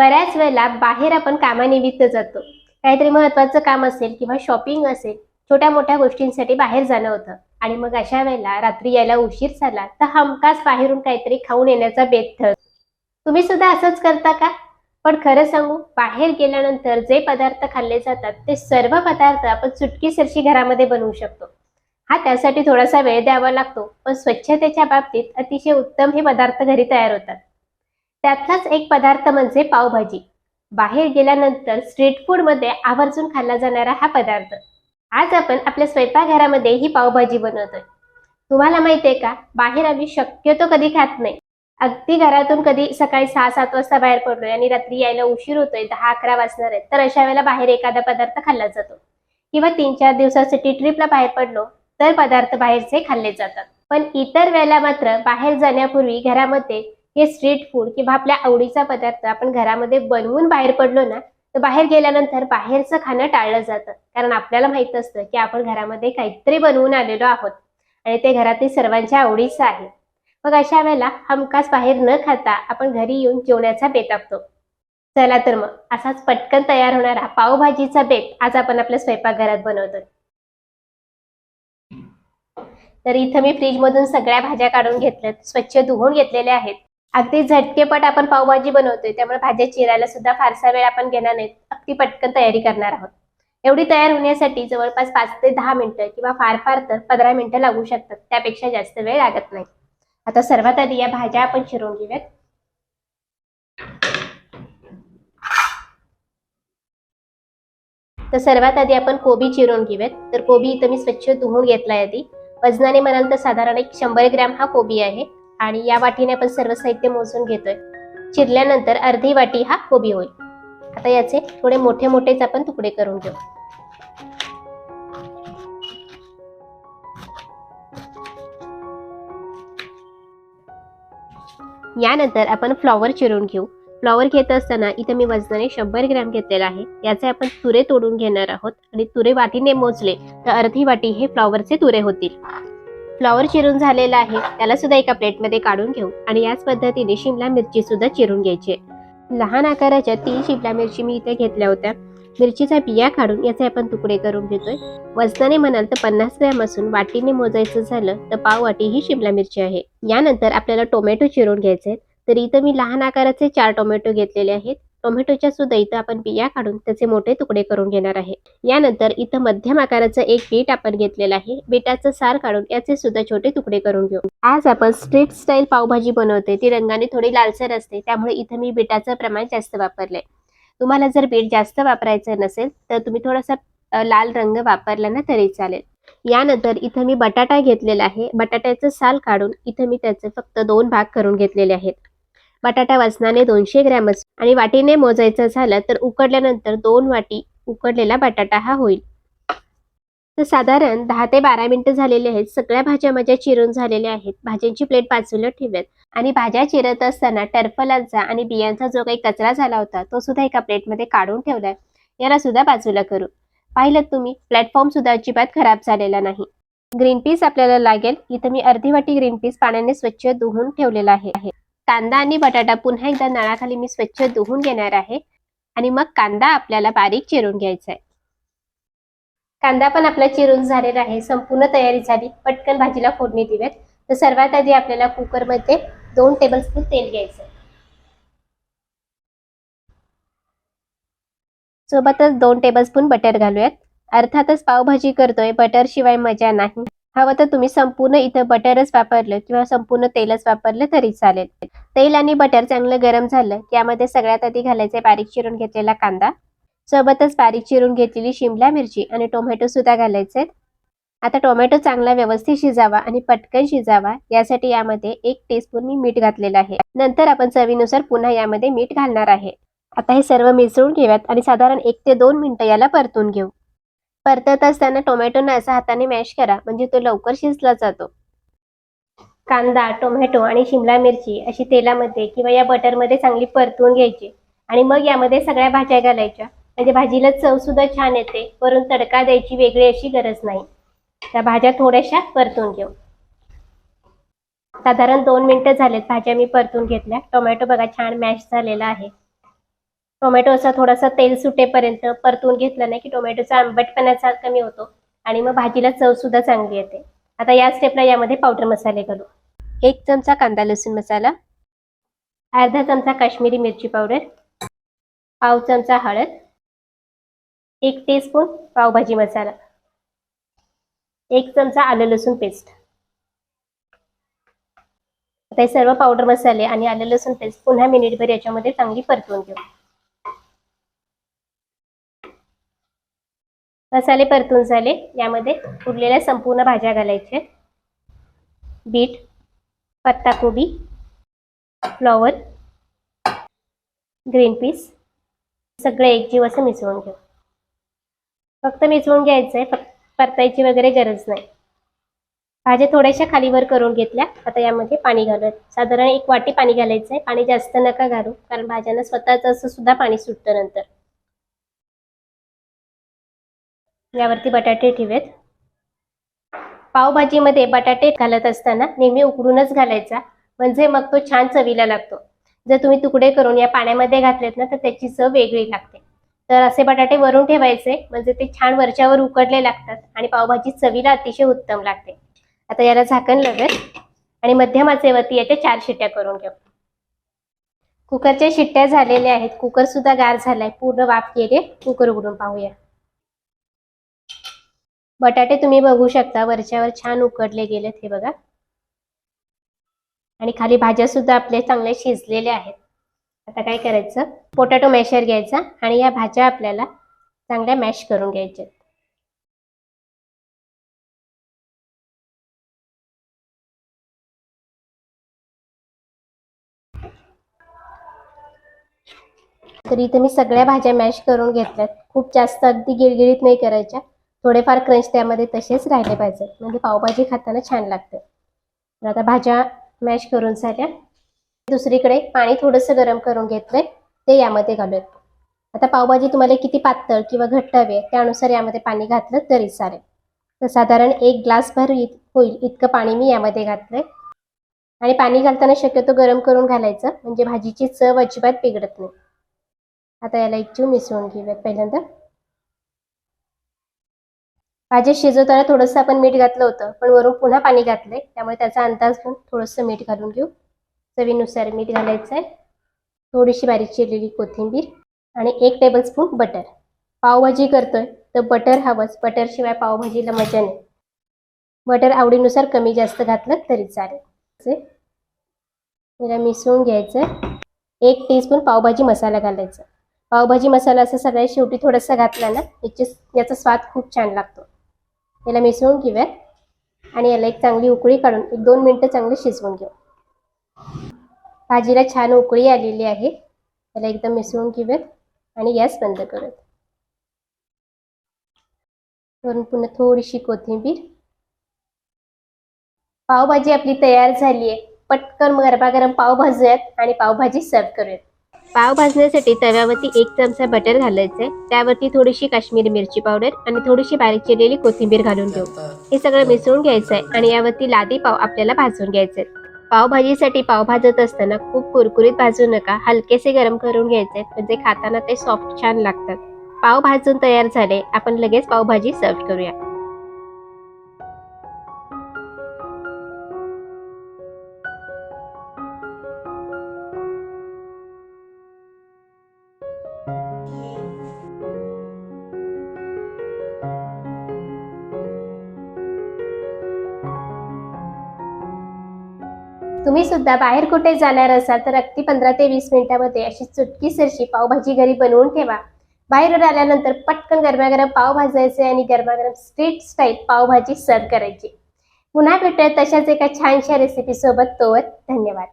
बऱ्याच वेळेला बाहेर आपण कामानिमित्त जातो. काहीतरी महत्वाचं काम असेल किंवा शॉपिंग असेल छोट्या मोठ्या गोष्टींसाठी बाहेर जाणं होतं. आणि मग अशा वेळेला रात्री यायला उशीर झाला तर हमखास बाहेरून काहीतरी खाऊन येण्याचा बेत तुम्ही सुद्धा असंच करता का? पण खरं सांगू बाहेर गेल्यानंतर जे पदार्थ खाल्ले जातात ते सर्व पदार्थ आपण चुटकीसरशी घरामध्ये बनवू शकतो. हा त्यासाठी थोडासा वेळ द्यावा लागतो पण स्वच्छतेच्या बाबतीत अतिशय उत्तम हे पदार्थ घरी तयार होतात. त्यातलाच एक पदार्थ म्हणजे पावभाजी. बाहेर गेल्यानंतर स्ट्रीट फूडमध्ये आवर्जून खाल्ला जाणारा हा पदार्थ. आज आपण आपल्या स्वयंपाकघरामध्ये ही पावभाजी बनवतोय. तुम्हाला माहितीये का? बाहेर आम्ही शक्यतो कधी खात नाही. अगदी घरातून कधी सकाळी सहा सात वाजता बाहेर पडलोय आणि रात्री यायला उशीर होतोय दहा अकरा वाजणार आहे तर अशा वेळेला बाहेर एखादा पदार्थ खाल्ला जातो. किंवा तीन चार दिवसासाठी ट्रिपला बाहेर पडलो तर पदार्थ बाहेरचे खाल्ले जातात. पण इतर वेळेला मात्र बाहेर जाण्यापूर्वी घरामध्ये हे स्ट्रीट फूड किंवा आपल्या आवडीचा पदार्थ आपण घरामध्ये बनवून बाहेर पडलो ना तर बाहेर गेल्यानंतर बाहेरचं खाणं टाळलं जातं. कारण आपल्याला माहीत असतं की आपण घरामध्ये काहीतरी बनवून आलेलो आहोत आणि ते घरातील सर्वांच्या आवडीचं आहे. मग अशा वेळेला हमखास बाहेर न खाता आपण घरी येऊन जेवण्याचा बेत आखतो चला तर मग असाच पटकन तयार होणारा पावभाजीचा बेत आज आपण आपल्या स्वयंपाकघरात बनवतोय. तर इथं मी फ्रीजमधून सगळ्या भाज्या काढून घेतल्यात स्वच्छ धुवून घेतलेल्या आहेत. अगदी झटकेपट आपण पावभाजी बनवतोय त्यामुळे भाज्या चिरायला सुद्धा फारसा वेळ आपण घेणार नाही. अगदी पटकन तयारी करणार आहोत. एवढी तयार होण्यासाठी जवळपास पाच ते दहा मिनिटं किंवा फार फार तर पंधरा मिनिटं लागू शकतात. त्यापेक्षा जास्त वेळ लागत नाही. आता सर्वात आधी या भाज्या आपण चिरून घेऊयात. तर सर्वात आधी आपण कोबी चिरून घेऊयात. तर कोबी इथं मी स्वच्छ धुवून घेतलाय आधी. वजनाने म्हणाल तर साधारण एक शंभर ग्रॅम हा कोबी आहे. आणि या वाटीने आपण सर्व साहित्य मोजून घेतोय. चिरल्यानंतर अर्धी वाटी हा कोबी होईल. आता याचे थोडे मोठे मोठेच आपण तुकडे करून घेऊ. यानंतर आपण फ्लॉवर चिरून घेऊ. फ्लॉवर घेत असताना इथे मी वजनाने शंभर ग्रॅम घेतलेला आहे. याचे आपण तुरे तोडून घेणार आहोत. आणि तुरे वाटीने मोजले तर अर्धी वाटी हे फ्लॉवरचे तुरे होतील. फ्लॉवर चिरून झालेला आहे. त्याला सुद्धा एका प्लेटमध्ये काढून घेऊ आणि याच पद्धतीने शिमला मिरची सुद्धा चिरून घ्यायची. आहे. लहान आकाराच्या तीन शिमला मिरची मी इथे घेतल्या होत्या. मिरचीचा बिया काढून याचे आपण तुकडे करून घेतोय. वजनाने म्हणाल तर पन्नास ग्रॅम असून वाटीने मोजायचं झालं तर पाव वाटी ही शिमला मिरची आहे. यानंतर आपल्याला टोमॅटो चिरून घ्यायचे आहेत. तर इथं मी लहान आकाराचे चार टोमॅटो घेतलेले आहेत. टोमॅटोच्या सुद्धा इथं आपण बिया काढून त्याचे मोठे तुकडे करून घेणार आहे. यानंतर इथं मध्यम आकाराचं एक बीट आपण घेतलेलं आहे. बीटाचं सार काढून याचे सुद्धा छोटे तुकडे करून घेऊ. आज आपण स्ट्रीट स्टाईल पावभाजी बनवते. ती रंगाने थोडी लालसर असते. त्यामुळे इथं मी बीटाचं प्रमाण जास्त वापरलंय. तुम्हाला जर बीट जास्त वापरायचं नसेल तर तुम्ही थोडासा लाल रंग वापरला ना तरी चालेल. यानंतर इथं मी बटाटा घेतलेला आहे. बटाट्याचं साल काढून इथं मी त्याचे फक्त दोन भाग करून घेतलेले आहेत. बटाटा वजनाने दोनशे ग्रॅम असतो आणि वाटीने मोजायचं झालं तर उकडल्यानंतर दोन वाटी उकडलेला बटाटा हा होईल. तर साधारण दहा ते बारा मिनिटं झालेले आहेत. सगळ्या भाज्या माझ्या चिरून झालेल्या आहेत. भाज्यांची प्लेट बाजूला ठेवूयात. आणि भाज्या चिरत असताना टरफलांचा आणि बियांचा जो काही कचरा झाला होता तो सुद्धा एका प्लेटमध्ये काढून ठेवलाय. याला सुद्धा बाजूला करू. पाहिलं तुम्ही प्लॅटफॉर्म सुद्धा अजिबात खराब झालेला नाही. ग्रीन पीस आपल्याला लागेल. इथं मी अर्धी वाटी ग्रीन पीस पाण्याने स्वच्छ धुवून ठेवलेला आहे. कांदा आणि बटाटा पुन्हा एकदा नळाखाली मी स्वच्छ धुवून घेणार आहे. आणि मग कांदा आपल्याला बारीक चिरून घ्यायचा आहे कांदा पण आपला चिरून झालेला आहे. संपूर्ण तयारी झाली. पटकन भाजीला फोडणी देऊयात तर सर्वात आधी आपल्याला कुकरमध्ये दोन टेबलस्पून तेल घ्यायचं आहे सोबतच दोन टेबलस्पून बटर घालूयात. अर्थातच पावभाजी करतोय. बटर शिवाय मजा नाही. हवं तर तुम्ही संपूर्ण इथं बटरच वापरलं किंवा संपूर्ण तेलच वापरलं तरी चालेल. तेल आणि बटर चांगलं गरम झालं यामध्ये सगळ्यात आधी घालायचे बारीक चिरून घेतलेला कांदा. सोबतच बारीक चिरून घेतलेली शिमला मिरची आणि टोमॅटो सुद्धा घालायचे आता टोमॅटो चांगला व्यवस्थित शिजावा आणि पटकन शिजावा. यासाठी यामध्ये एक टीस्पून मी मीठ घातलेलं आहे. नंतर आपण चवीनुसार पुन्हा यामध्ये मीठ घालणार आहे. आता हे सर्व मिसळून घेऊयात आणि साधारण एक ते दोन मिनिटं याला परतून घेऊ. परतत असताना टोमॅटोना असा हाताने मॅश करा. म्हणजे तो लवकर शिजला जातो. कांदा टोमॅटो आणि शिमला मिरची अशी तेलामध्ये किंवा या बटरमध्ये चांगली परतून घ्यायची. आणि मग यामध्ये सगळ्या भाज्या घालायच्या. म्हणजे भाजीला चव सुद्धा छान येते. वरून तडका द्यायची वेगळी अशी गरज नाही. त्या भाज्या थोड्याशा परतून घेऊ. साधारण दोन मिनिटं झालेत भाज्या मी परतून घेतल्या. टोमॅटो बघा छान मॅश झालेला आहे. टोमॅटो असा थोडासा तेल सुटेपर्यंत परतून घेतला नाही की टोमॅटोचा आंबटपणाचा कमी होतो आणि मग भाजीला चव सुद्धा चांगली येते. आता या स्टेपला यामध्ये पावडर मसाले घालू. एक चमचा कांदा लसूण मसाला अर्धा चमचा काश्मीरी मिरची पावडर पाव चमचा हळद एक टीस्पून पावभाजी मसाला एक चमचा आलं लसूण पेस्ट आता हे सर्व पावडर मसाले आणि आलं लसूण पेस्ट पुन्हा मिनिटभर याच्यामध्ये चांगली परतवून घेऊ. मसाले परतून झाले. यामध्ये उरलेल्या संपूर्ण भाज्या घालायच्या बीट पत्ताकोबी फ्लॉवर ग्रीन पीस सगळं एकजीव असं मिसळून घेऊ. फक्त मिसळून घ्यायचं आहे फक्त परतायची वगैरे गरज नाही. भाज्या थोड्याशा खालीवर करून घेतल्या. आता यामध्ये पाणी घालत साधारण एक वाटी पाणी घालायचं आहे पाणी जास्त नका घालू कारण भाज्यांना स्वतःच असं सुद्धा पाणी सुटतं नंतर. यावरती बटाटे ठेवेत. पावभाजीमध्ये बटाटे घालत असताना नेहमी उकडूनच घालायचा. म्हणजे मग तो छान चवीला लागतो. जर तुम्ही तुकडे करून या पाण्यामध्ये घातलेत ना तर त्याची चव वेगळी लागते. तर असे बटाटे वरून ठेवायचे म्हणजे ते छान वरच्यावर उकडले लागतात आणि पावभाजी चवीला अतिशय उत्तम लागते. आता याला झाकण लगत आणि मध्यम आचेवरती याच्या चार शिट्ट्या करून घेऊ. कुकरच्या शिट्ट्या झालेल्या आहेत. कुकर सुद्धा गार झालाय. पूर्ण वाफ केले कुकर उघडून पाहूया. बटाटे तुम्ही बघू शकता वरच्यावर छान उकडले गेलेत हे बघा. आणि खाली भाज्या सुद्धा आपल्या चांगल्या शिजलेल्या आहेत. आता काय करायचं? पोटॅटो मॅशर घ्यायचा आणि या भाज्या आपल्याला चांगल्या मॅश करून घ्यायच्या तर इथे मी सगळ्या भाज्या मॅश करून घेतल्यात. खूप जास्त अगदी गिळगिळीत नाही करायच्या. थोडेफार क्रंच त्यामध्ये तसेच राहिले पाहिजे म्हणजे पावभाजी खाताना छान लागते. तर आता भाज्या मॅश करून झाल्या. दुसरीकडे पाणी थोडंसं गरम करून घेतलंय. ते यामध्ये घालूयात. आता पावभाजी तुम्हाला किती पातळ किंवा घट्ट हवी आहे त्यानुसार यामध्ये पाणी घातलं तरी चालेल. तर साधारण एक ग्लास भर इत होईल. इतकं पाणी मी यामध्ये घातलंय. आणि पाणी घालताना शक्यतो गरम करून घालायचं. म्हणजे भाजीची चव अजिबात बिघडत नाही. आता याला एक जीव मिसळून घेऊयात पहिल्यांदा. भाजी शिजवताना थोडंसं आपण मीठ घातलं होतं पण वरून पुन्हा पाणी घातलंय. त्यामुळे त्याचा अंदाज घेऊन थोडंसं मीठ घालून घेऊ. चवीनुसार मीठ घालायचं आहे. थोडीशी बारीक चिरलेली कोथिंबीर आणि एक टेबलस्पून बटर पावभाजी करतोय तर बटर हवंच. बटरशिवाय पावभाजीला मजा नाही. बटर आवडीनुसार कमी जास्त घातलं तरी चालेल. त्याला मिसळून घ्यायचं एक टीस्पून पावभाजी मसाला घालायचा. पावभाजी मसाला असं सगळ्यात शेवटी थोडासा घातला ना याची याचा स्वाद खूप छान लागतो. याला मिसळून घेऊयात. आणि याला एक चांगली उकळी काढून एक दोन मिनटं चांगलं शिजवून घेऊ. भाजीला छान उकळी आलेली आहे. त्याला एकदम मिसळून घेऊयात आणि गॅस बंद करूयात. वरून पुन्हा थोडीशी कोथिंबीर. पावभाजी आपली तयार झाली आहे पटकन गरमागरम पाव भाजूयात आणि पावभाजी सर्व करूयात. पाव भाजण्यासाठी तव्यावरती एक चमचा बटर घालायचंय. त्यावरती थोडीशी काश्मीरी मिरची पावडर आणि थोडीशी बारीक चिरलेली कोथिंबीर घालून घेऊ. हे सगळं मिसळून घ्यायचंय आणि यावरती लादी पाव आपल्याला भाजून घ्यायचे पावभाजीसाठी पाव भाजत असताना खूप कुरकुरीत भाजू नका. हलकेसे गरम करून घ्यायचे म्हणजे खाताना ते सॉफ्ट छान लागतात. पाव भाजून तयार झाले आपण लगेच पावभाजी सर्व करूया. तुम्ही सुद्धा बाहेर कुठे जाणार असाल तर अगदी पंधरा ते वीस मिनिटामध्ये अशी चुटकीसरशी पावभाजी घरी बनवून ठेवा. बाहेरून आल्यानंतर पटकन गरमागरम पाव भाजायचे आणि गरमागरम स्ट्रीट स्टाईल पावभाजी सर्व करायची. पुन्हा भेटूया तशाच एका छानशा रेसिपी सोबत. तोवर धन्यवाद.